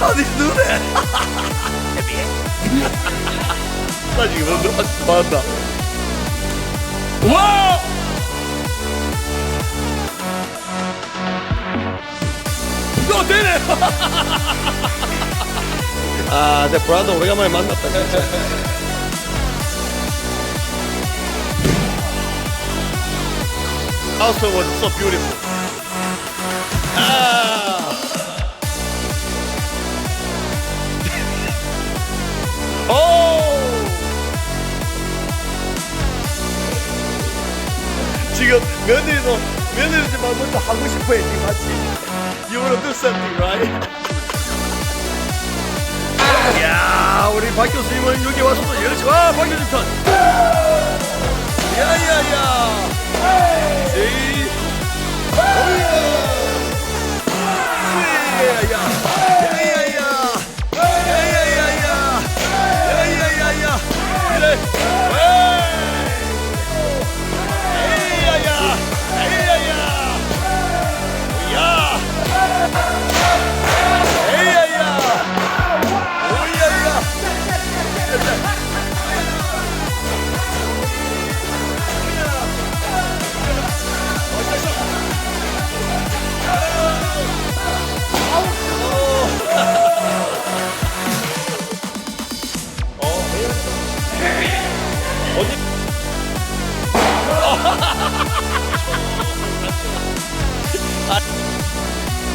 아니 누네 나 지금 너무 맞다 와! 너 되네 아 내 브라더 오래간만에 만났다. 진짜 house was so beautiful 지금 며느리도 며느리지만 먼저 하고 싶어해 지금 맞지? You wanna do something, right? 야 우리 박 교수님은 여기 와서 또 열심히 와 박 교수 편 야야야 제이 오야 야야야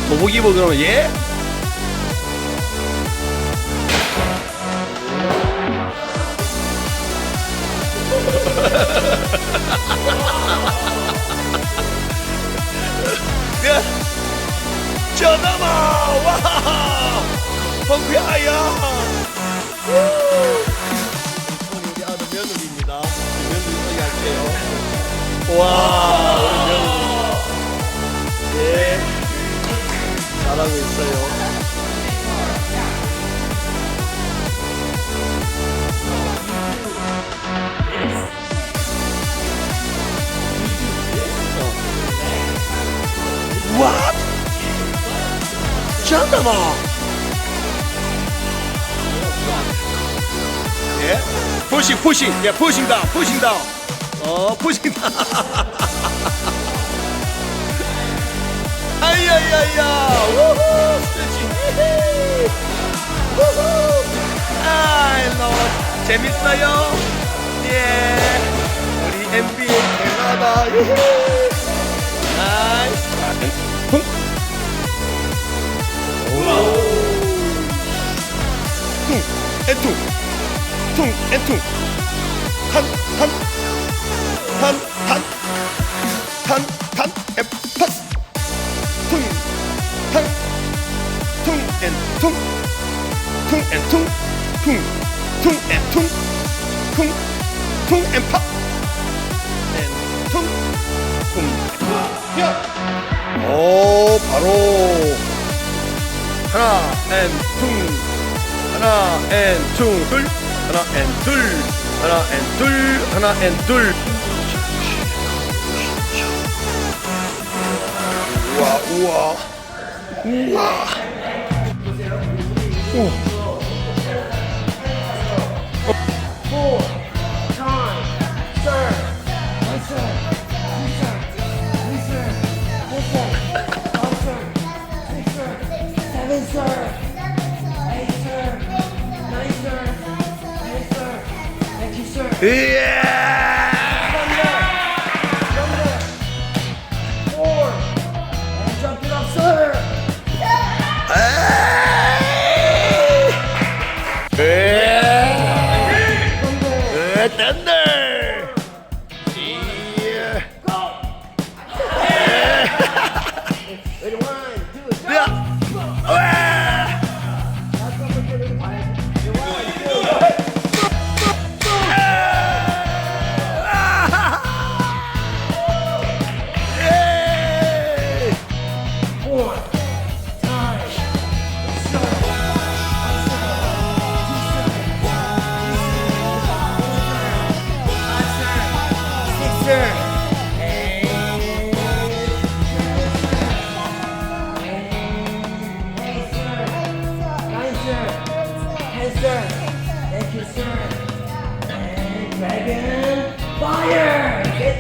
도복이 뭐 그러면 예? 펑크야야. 우리 아들 며느리입니다. 며느리 소개할게요. 와, 우리 며느리. 예, 잘하고 있어요. What? 잠깐만. 예? pushing, pushing, yeah, pushing down, pushing down. 어, pushing down. 아이야야야, 우후, 스트레칭. 우후. 아이, 너 재밌어요? 예, 우리 NBA 대단하다. 나이스. 퉁. 퉁, 엔퉁. 퉁, 엔퉁. 탄, 탄. 탄, 탄. 탄, 탄, 에, 파스. 퉁, 탄. 퉁, 엔, 퉁. 퉁, 엔, 퉁. 퉁, 퉁, 엔, 퉁. 퉁, 퉁, 엔, 파. 엔, 퉁. 퉁, 야! 오 바로 하나 앤퉁 하나 앤퉁둘 하나 앤둘. 하나 앤둘. 하나 앤둘. 우와 우와. 우와. 우와 Yeah!